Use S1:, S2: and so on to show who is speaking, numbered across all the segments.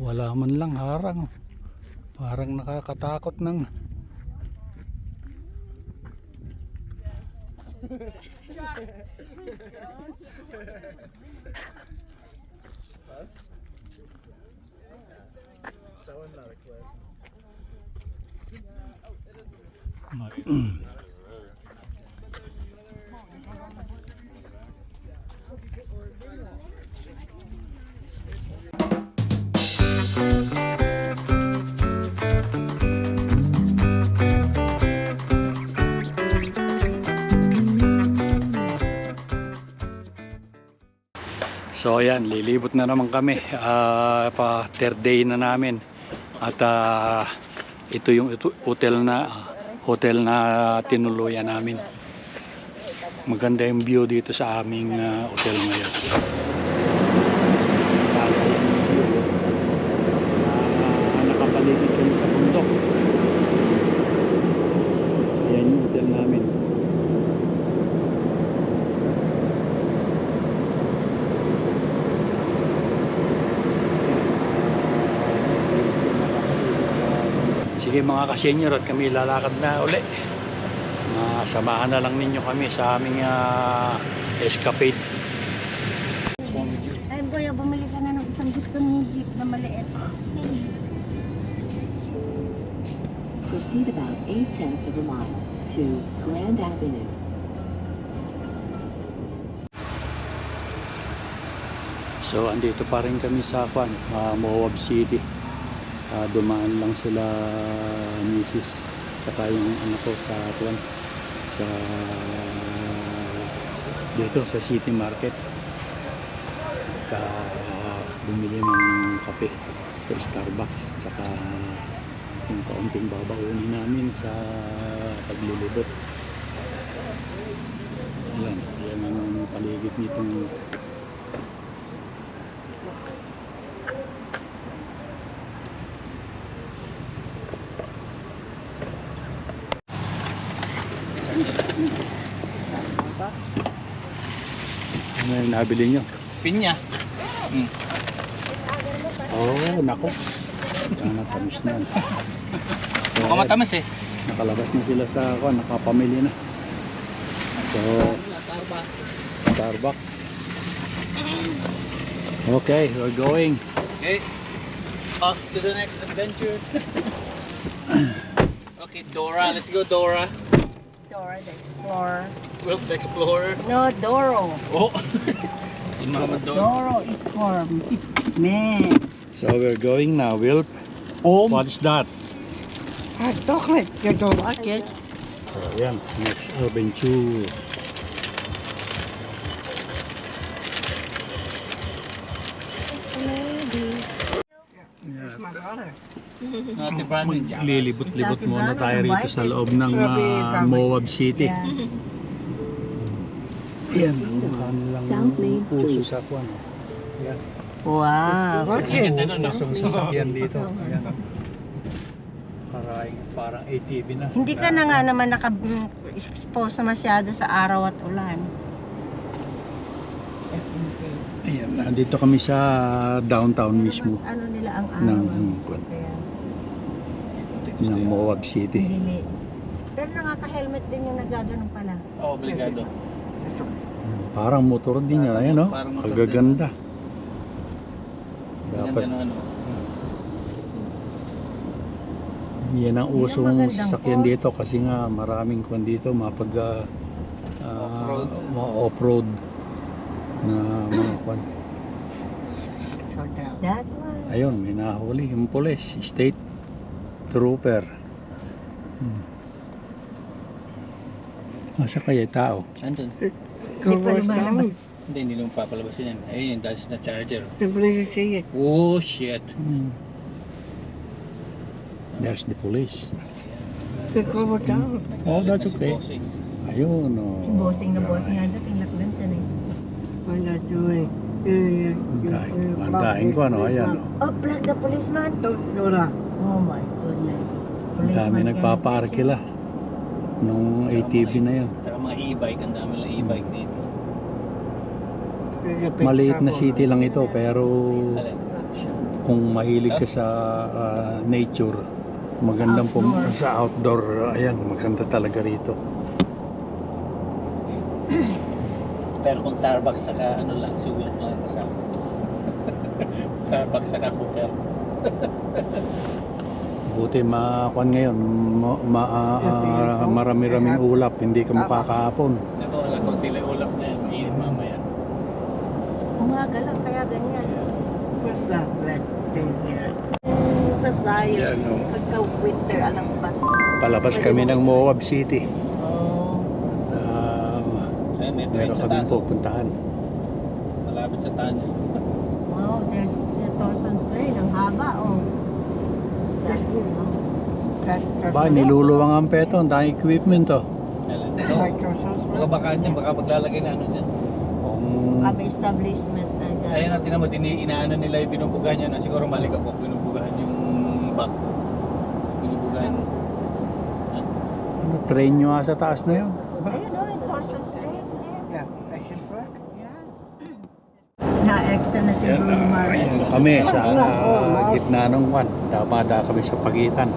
S1: Wala man lang harang. Parang nakakatakot ng So ayan, lilibot na naman kami. Ah, pa third day na namin. At ah, ito yung ito- hotel na hotel na tinuluyan namin. Maganda yung view dito sa aming ah, hotel ngayon. Ah, nakapaligid kami sa bundok. Ayan yung hotel namin. Sige mga kasenyor at kami lalakad na uli. Masamahan na lang ninyo kami sa aming ah, escapade.
S2: Ay, boy, bumili ka na ng isang gusto ng jeep na maliit.
S3: Proceed about 8 tenths of a mile to Grand Avenue.
S1: So andito pa rin kami sa Kwan, uh, Moab City. Ah, dumaan lang sila Mrs. Tsaka yung anak ko sa Kwan sa dito sa City Market. Ka bumili ng kape sa Starbucks tsaka yung kaunting babaunin namin sa paglilibot. Yan, yan ang paligid nitong Ano yung nabili nyo?
S4: Pinya.
S1: Oo, oh, nako. Sana tamis na. yan. So,
S4: Mukhang matamis eh.
S1: nakalabas na sila sa ako, nakapamili na. So, Starbucks. Okay, we're going.
S4: Okay. Off to the next adventure. okay, Dora. Let's go, Dora.
S2: Dora the Explorer.
S4: We'll explore.
S2: No, Doro.
S4: Oh. si Mama Dora.
S2: Doro is for men.
S1: So, we're going now, Will.
S2: Oh,
S1: What's that?
S2: chocolate. You don't like it?
S1: So, yan, next adventure.
S4: Ate Brandon.
S1: Lilibot-libot muna tayo rito sa loob ng ah, Moab City. Yan, ang kanilang
S3: South Main
S1: puso
S3: Street.
S1: sa kwan. Yan.
S2: Wow.
S4: Ang ganda nun, no?
S1: Pusong sasakyan dito. Ayan. Karaing parang ATV na.
S2: Hindi ka na nga naman naka-expose na masyado sa araw at ulan. Just in case.
S1: Ayan, nandito kami sa downtown mismo
S2: Mas ano nila ang araw.
S1: ng,
S2: ano.
S1: Ng, Moab City.
S2: hindi. Pero nakaka-helmet din yung nagaganon pala.
S4: Oh, obligado.
S1: Parang motor din yan. Ayan, no?
S4: Parang motor
S1: Kagaganda.
S4: Ganda
S1: Dapat
S4: ng ano.
S1: yan ang usong
S2: magandang
S1: sasakyan dito kasi nga maraming kwan dito mapag ah, ah,
S4: Off-road.
S1: mga off-road na mga kwan.
S2: That one.
S1: Ayun, may nahuli yung police, state trooper. Hmm. Asa kaya yung tao?
S4: Andun.
S2: Hindi pa lumalabas.
S4: Hindi, hindi lang papalabasin yan. Ayun, that's the charger.
S2: Sige.
S4: Oh, shit.
S1: Hmm. There's the police. Oh, that's
S4: Si
S1: okay.
S4: Bossing.
S1: Ayun, oh.
S2: Yung bossing na bossing nga dating lakdan dyan eh.
S1: Mandahin, mandahin ko, ano, ayan. oh.
S2: Oh, Black the policeman. Dora. Oh my.
S1: Ang dami nagpapaarkila nung ATV na yun.
S4: Saka mga e-bike, ang dami lang e-bike dito.
S1: Maliit na city lang ito pero kung mahilig ka sa ah, nature, magandang pum- sa outdoor, ayan, maganda talaga rito.
S4: Pero kung Starbucks saka ano lang, si Will lang kasama. Starbucks saka hotel.
S1: Buti makuan ngayon, ma, ma, ah, marami-raming ulap, hindi ka makakahapon.
S4: Ako, wala kong tila ulap na yan. Mainit mamaya.
S2: Umaga lang, kaya ganyan. Sa Zion,
S1: Yan, no.
S2: pagka-winter, alam ba?
S1: Palabas kami ng Moab City.
S2: Oh.
S1: Ah,
S4: Ayun, may train
S1: meron
S4: sa
S1: kami
S4: taas.
S1: pupuntahan.
S4: Malapit sa Tanyo.
S2: Wow, there's the Torson's Train. Ang haba, oh. Oh.
S1: Ba, niluluwang ang peto, ang daming equipment to.
S4: Mga baka niyan, baka maglalagay na ano dyan.
S1: Kung
S2: Kami establishment na dyan.
S4: Ayun natin naman, din inaano nila yung binubugahan niya na siguro mali ka po, binubugahan yung back. Binubugahan.
S1: ano, train nyo nga sa taas na yun.
S2: Ayun, oh, yung Torson's Train. Yeah, that should work. Yeah. Na-extra na si Bruno Mars.
S1: ayun kami sa ah, gitna ng kwan. Damada kami sa pagitan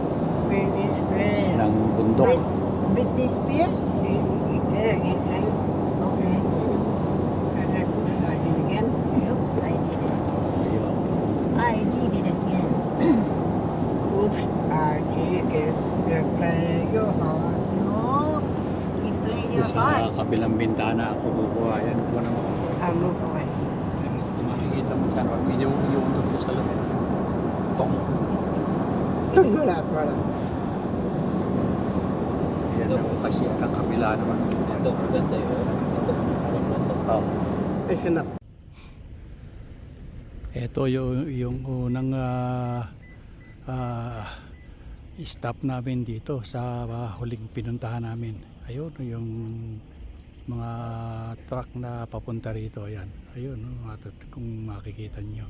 S1: ng bundok.
S2: Brit- Britney Spears? Okay. Oops, I did it.
S1: Ayun.
S2: I did it again. No. You played your
S1: sa
S2: part.
S1: kabilang bintana ako kukuha. Yan ko naman. Kung wag yung yung doon sa labi. Tong. Yan ang kasi ang kabila naman.
S4: Ito, maganda yun. Ito, ito.
S1: Oh. Ito yung, yung unang ah, ah, stop namin dito sa ah, huling pinuntahan namin. Ayun, yung mga truck na papunta rito. Ayan. Ayun, no, matat- kung makikita nyo.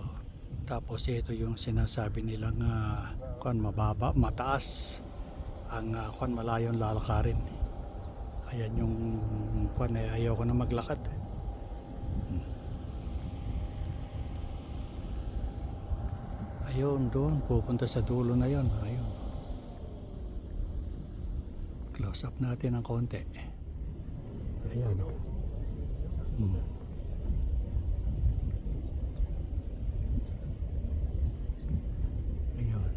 S1: Oh. Tapos ito yung sinasabi nilang uh, kung mababa, mataas ang uh, kung malayong lalakarin. Ayan yung kung eh, ayaw ko na maglakad. Ayun, doon. Pupunta sa dulo na yon. Ayun. Close up natin ng konti. Ayan, o. Hmm. Ayun.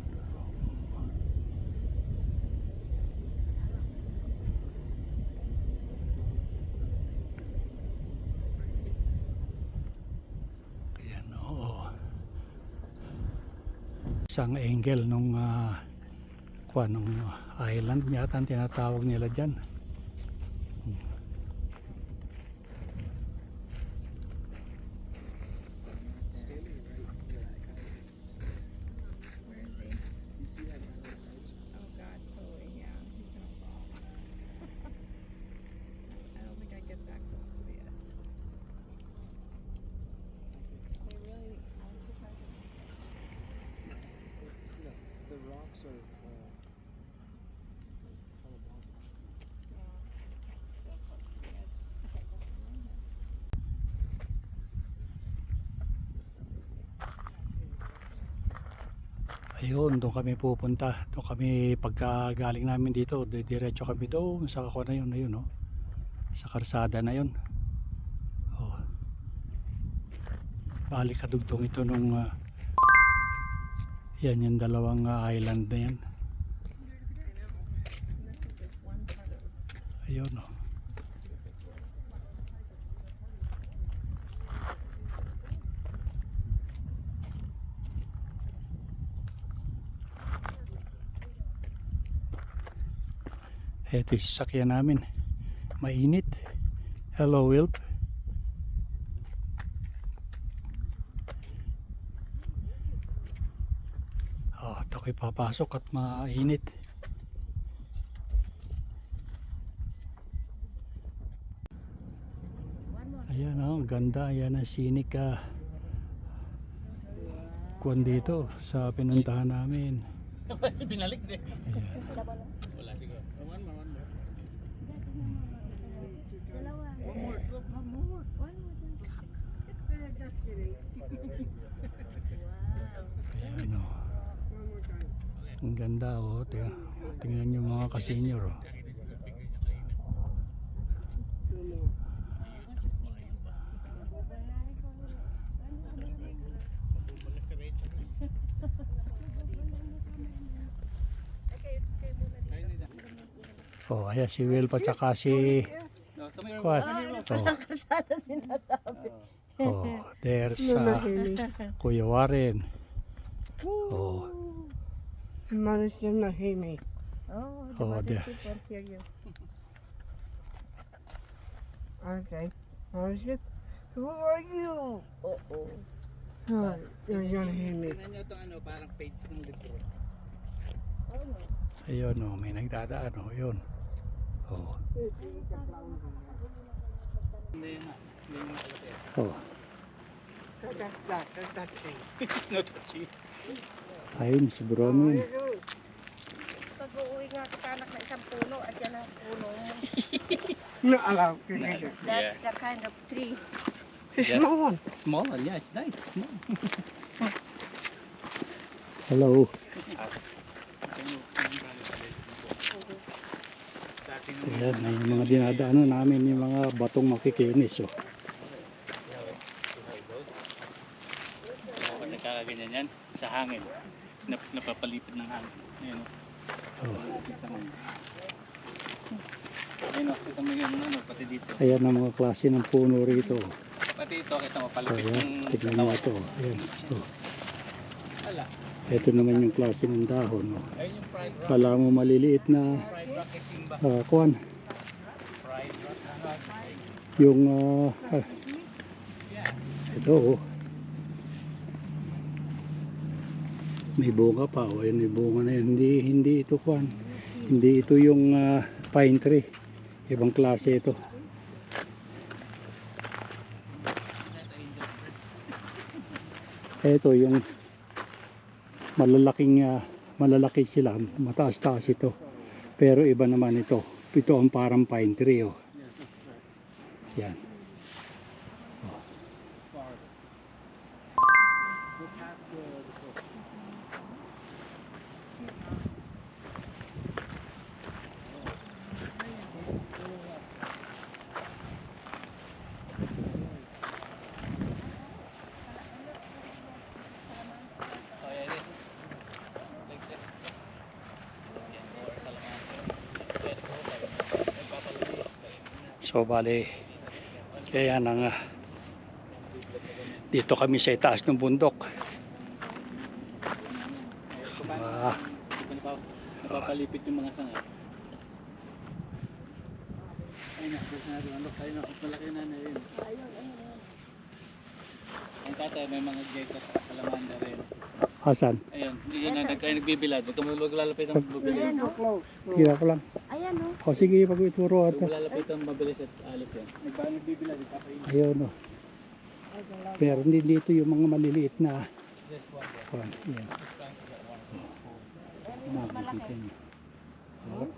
S1: Ayan, oo isang angle nung uh, kuan nung island yata ang tinatawag nila diyan.
S5: Oh God, totally. Yeah, he's gonna fall. I don't think I get that close to the edge. They really, I was surprised.
S6: The rocks are uh, kind of bumpy.
S5: Yeah, so close to the edge. Okay, what's going on here?
S1: Ayun, doon kami pupunta. Doon kami pagka galing namin dito, di- diretso kami doon sa kuan na yun, ayun, no? Sa karsada na yun. Oh. Balik kadugtong ito nung ah, yan yung dalawang ah, island na yan.
S5: And this is just one part of it.
S1: Ayun, no? Ito yung sasakyan namin. Mainit. Hello, Wilp. Oh, ito ko'y papasok at mainit. Ayan oh, ganda. Ayan ang scenic ah. Kuwan dito sa pinuntahan namin.
S4: Binalik din.
S1: Ayan.
S5: Ayan o. Oh.
S1: Ang ganda o. Oh. Tingnan nyo mga kasenyor o. Oh. Oh, ayan si Will pa tsaka si... Kuwan. Oh.
S2: Kalsada.
S1: Oh, there's uh, Kuya Warren. Oh,
S2: Manis yung nahimik.
S5: Oh,
S1: Oh,
S5: the
S1: there.
S5: mother sheep won't hear you.
S2: Okay. Manis Who are you? Oo. Hi, you're gonna hear me.
S4: Tingnan nyo itong ano, parang page ng libro.
S1: ayun oh, may nagdadaan oh, yun. Oh,
S4: Hindi na.
S1: Oh.
S2: That's that, that's that thing.
S4: No touching.
S1: Ayun, si Bronwyn.
S2: Pag uuwi nga kita anak na isang puno at yan ang puno.
S6: No, okay.
S2: That's the kind of tree.
S4: Yeah.
S6: Small one.
S4: Small one, yeah, it's nice. Small.
S1: Hello. Ayan, ay yung mga dinadaanan namin, yung mga batong makikinis. Oh.
S4: Nagkakaganyan yan, sa hangin. Nap napapalipad ng hangin. Ayan o.
S1: Oh.
S4: Mo. Ayun o, kita mo yung ano, pati dito.
S1: Ayan ang mga klase ng puno rito. oh.
S4: Pati ito, kita mo,
S1: Oh,
S4: palipit
S1: ayan,
S4: ng
S1: tignan
S4: katawan.
S1: ito. oh. Ayan. Oh.
S4: Wala.
S1: Ito naman yung klase ng dahon. Oh. Kala mo maliliit na uh,
S4: rock.
S1: Yung ah, ito oh. May bunga pa. Oh. Ayan, may bunga na yan. Hindi, hindi ito kwan. Hindi ito yung ah, pine tree. Ibang klase ito. Ito yung malalaking ah, malalaki sila, mataas-taas ito. Pero iba naman ito. Ito ang parang pine tree oh. Yan.
S4: Oh, yeah, it is. Like this. Yan, or salamander. Pwede ko tayo. Nagpapalubos kayo.
S1: So bali, kaya nang ah, dito kami sa itaas ng bundok. Ah,
S4: Ito na pa, napapalipit yung mga sanga. Ayun na, doon na rin. Ayun na, malaki na na yun. Ang tatay may mga gecko sa salamanda rin.
S1: Hasan,
S4: Ayun, yun na, nag, ay, nagbibilad. Huwag ka mo lalapit ang mabilis.
S2: Ayan o.
S1: tira ko lang.
S2: Ayan o.
S1: O sige, pag ituro
S4: Huwag
S1: ata.
S4: mo lalapit ang mabilis at alis yan.
S1: Ayun o. Pero hindi dito yung mga maliliit na kwan. Yan. Makikita niyo. Oh.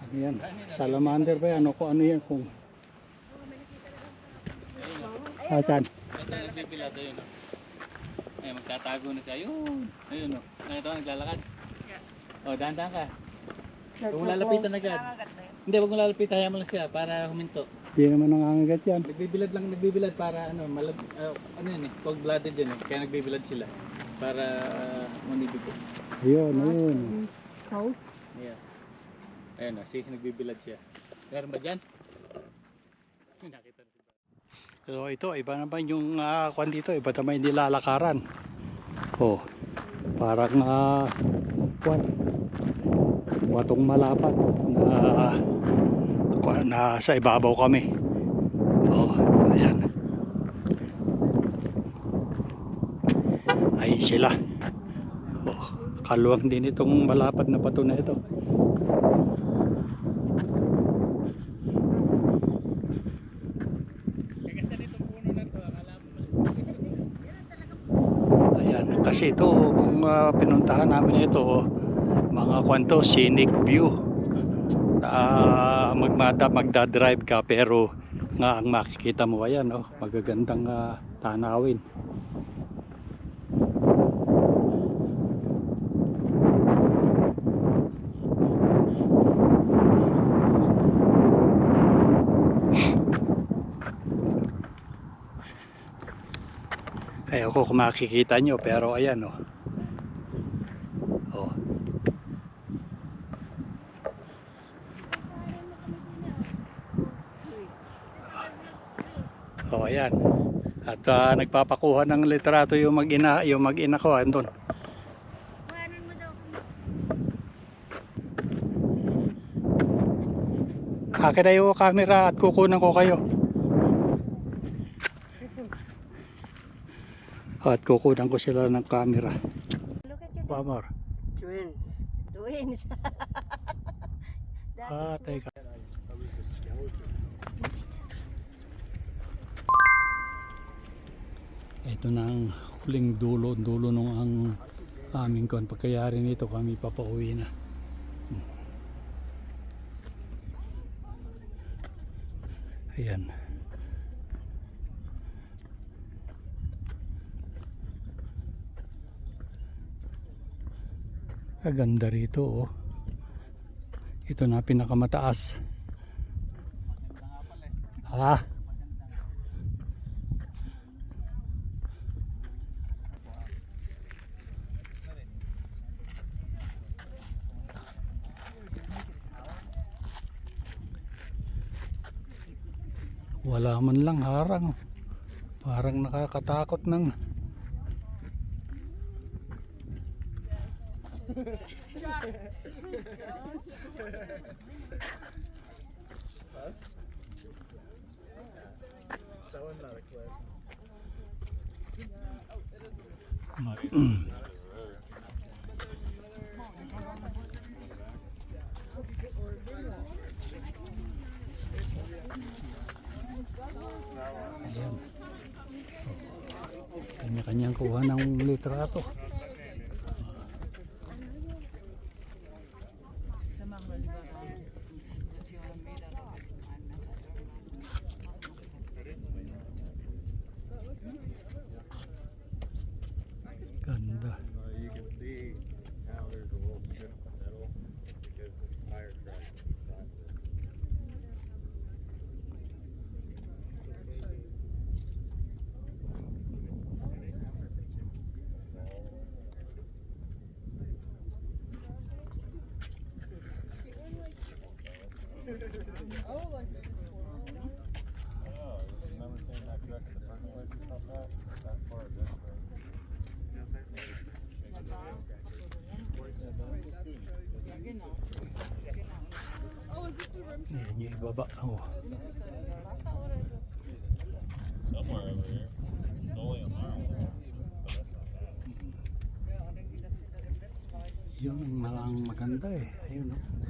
S1: Ano yan? Salamander ba yan? O kung ano yan? Kung... Hasan,
S4: Ito, nagbibilad, ayun o. Ayun, magtatago na siya. Ayun, ayun o. Nakita ko, naglalakad. O, dahan-dahan ka. Huwag mo lalapitan agad. Hindi, huwag mo lalapitan. Hayaan mo lang siya para huminto.
S1: di naman nangangagat yan.
S4: Nagbibilad lang, nagbibilad para ano, malab, ah, ano yun eh, cold blooded yan eh. Kaya nagbibilad sila. Para uh, manibig ko.
S1: Ayun, ayun.
S2: Cold?
S4: Yeah. Ayun na, sige, nagbibilad siya. Meron ba dyan? Nakita na si Brad.
S1: So ito, iba naman yung uh, kwan dito, iba naman yung nilalakaran. Oh, parang uh, kwan, batong malapat na kwan, na sa ibabaw kami. Oh, ayan. Ayun sila. Oh, kaluwang din itong malapad na bato na ito.
S4: Kaganda nito puno na to, akala mo
S1: Ayan, kasi ito, kung ah, pinuntahan namin ito, mga kwanto, scenic view. Uh, magmada, magdadrive ka, pero nga ang makikita mo, ayan, oh, magagandang ah, tanawin. Ko kung makikita nyo pero ayan oh. Oh. Oh, ayan. At ah, nagpapakuha ng litrato yung mag-ina, yung mag-ina ko andun. Akin na yung camera at kukunan ko kayo. At kukunan ko sila ng camera. Pamor.
S2: Twins.
S5: twins.
S1: Ah, teka. Ito na ang huling dulo, dulo nung ang aming kon. Pagkayari nito kami papauwi na. Ayan. Kaganda rito oh. Ito na pinakamataas. Ha? Wala man lang harang. Parang nakakatakot ng Ayan. Kanya-kanyang kuha ng litrato. Ganda.
S6: You can see now there's a little strip in the middle because the tire crash inside of it. Oh, remember seeing that truck in the parking lot you stopped at? That far, this way.
S1: Ayan yung ibaba. Oh.
S6: Somewhere over here. It's only a mile. But that's not bad.
S1: Yun ang malang maganda eh. Ayun oh.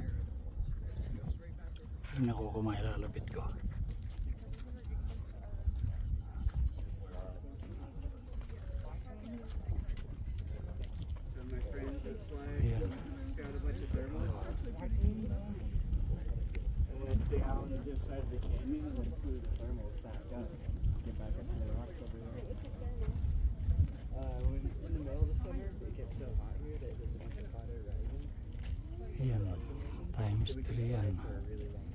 S1: Tingnan ko kung mailalapit ko. Ayan.
S6: down this side of the canyon and flew the thermals back. Get back up to the rocks over there. When the middle of summer, it gets so hot here that there's a bunch of hot air.
S1: Ayan. Times
S6: So we
S1: 3
S6: can fly
S1: yan.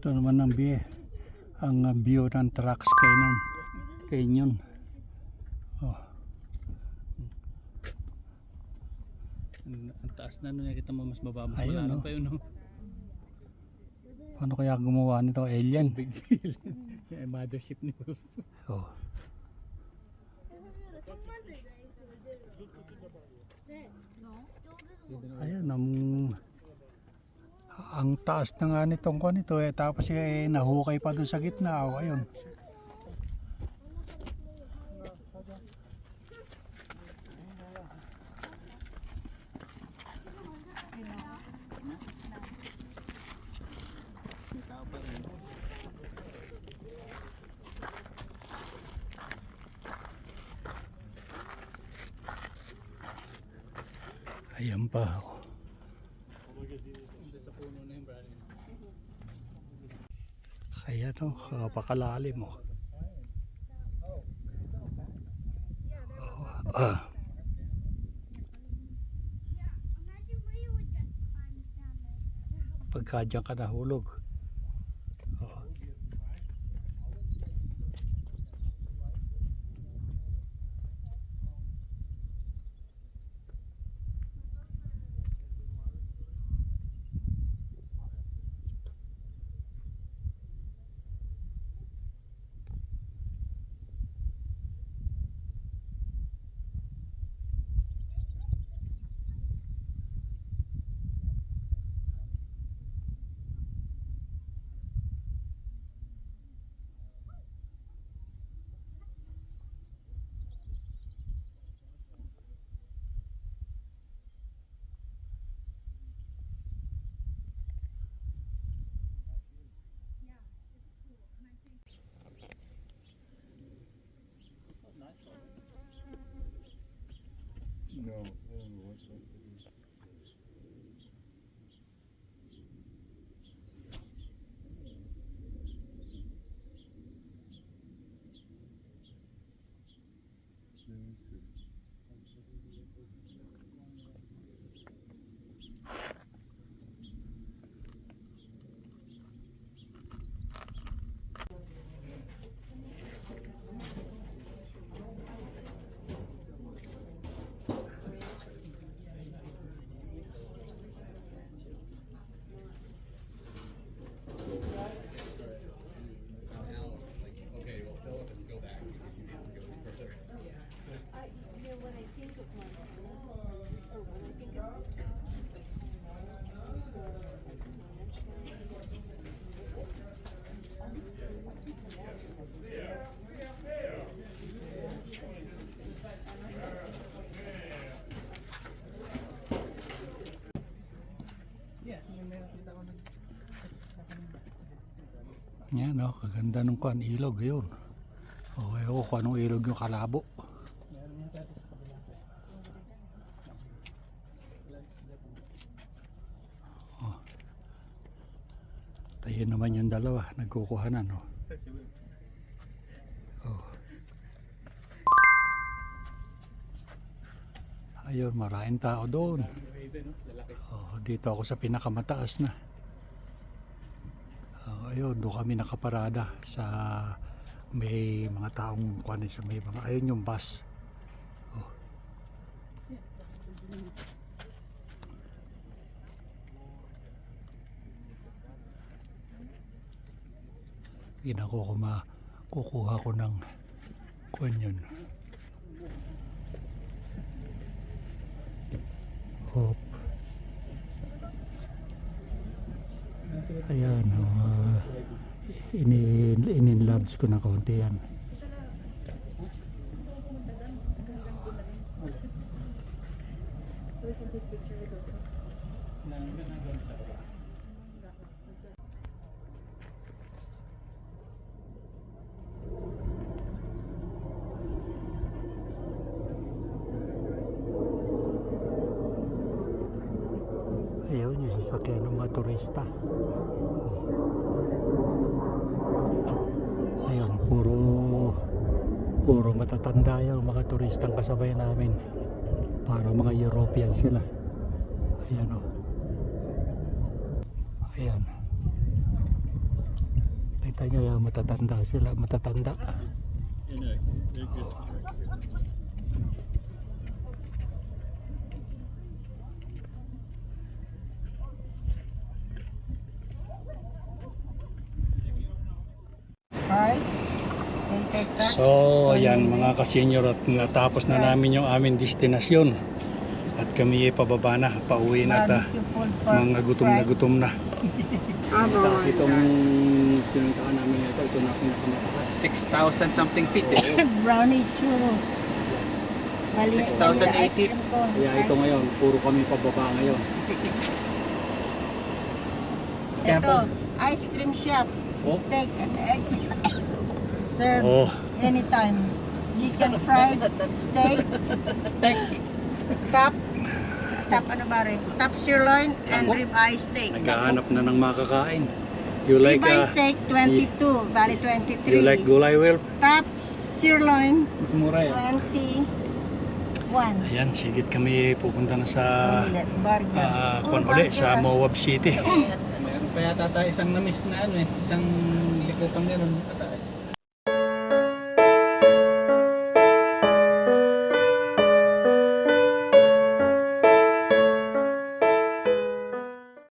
S1: Ito naman ang view. Ang view ng Trax Canyon. Canyon. Oh.
S4: Ang, taas na nun, nakita mo mas baba, mas
S1: Ayun,
S4: malalim
S1: no?
S4: pa yun. No?
S1: Paano kaya gumawa nito? Alien.
S4: Big deal. Mothership ni Wolf.
S1: Oh. ang taas na nga nitong kwan nito eh tapos eh nahukay pa doon sa gitna oh ayun Ayan pa
S4: ako.
S1: Ayan o, napakalalim oh. Oh, ah. Pagka dyan ka nahulog. Oh.
S6: No. Oh, what's up with this?
S1: Yan o, kaganda nung kuan ilog yun. O, ewan ko kung anong ilog yung kalabo. Oh. Tayo naman yung dalawa, nagkukuhanan o. Oh. Ayun, maraming tao doon. Oh, dito ako sa pinakamataas na. Oh, ayun, doon kami nakaparada sa may mga taong kuan sa may mga ayun yung bus. Oh. Ginako ko ma kukuha ko ng kuan yun. Hope. Ayan, uh, ini in-enlarge ko na kaunti yan. Ayun, yung sasakyan ng mga turista. Ayun, puro puro matatanda yung mga turistang kasabay namin. Para mga European sila. Ayan o. Ayan. Kita nyo yung matatanda sila, matatanda.
S2: Price?
S1: So, ayan mga kasenyor at natapos na namin yung aming destinasyon. At kami ay pababa na, pauwi na at ah, mga gutom na gutom na. Tapos itong pinuntahan namin ito, ito na pinakamataas.
S4: 6,000 something feet eh.
S2: Brownie churro. Mali,
S4: 6,080.
S2: vanilla ice cream ko.
S1: Kaya ito ngayon, puro kami pababa ngayon.
S2: Ito, ice cream shop.
S1: Oh.
S2: Steak and egg. Serve
S1: Oh,
S2: anytime. Chicken fried steak. Steak. Cup. top ano ba rin? Top sirloin and
S1: Ako?
S2: ribeye steak.
S1: Naghahanap na ng makakain. You like
S2: Ribeye
S1: uh,
S2: steak, 22. Bali, 23.
S1: you like gulay well?
S2: Top sirloin,
S4: Mas mura yan.
S2: 21.
S1: Ayan, sigit kami pupunta na sa uh, kung uli, sa. Moab City.
S4: Meron pa yata tayo isang namis na ano eh. Isang likupang gano'n. Ata-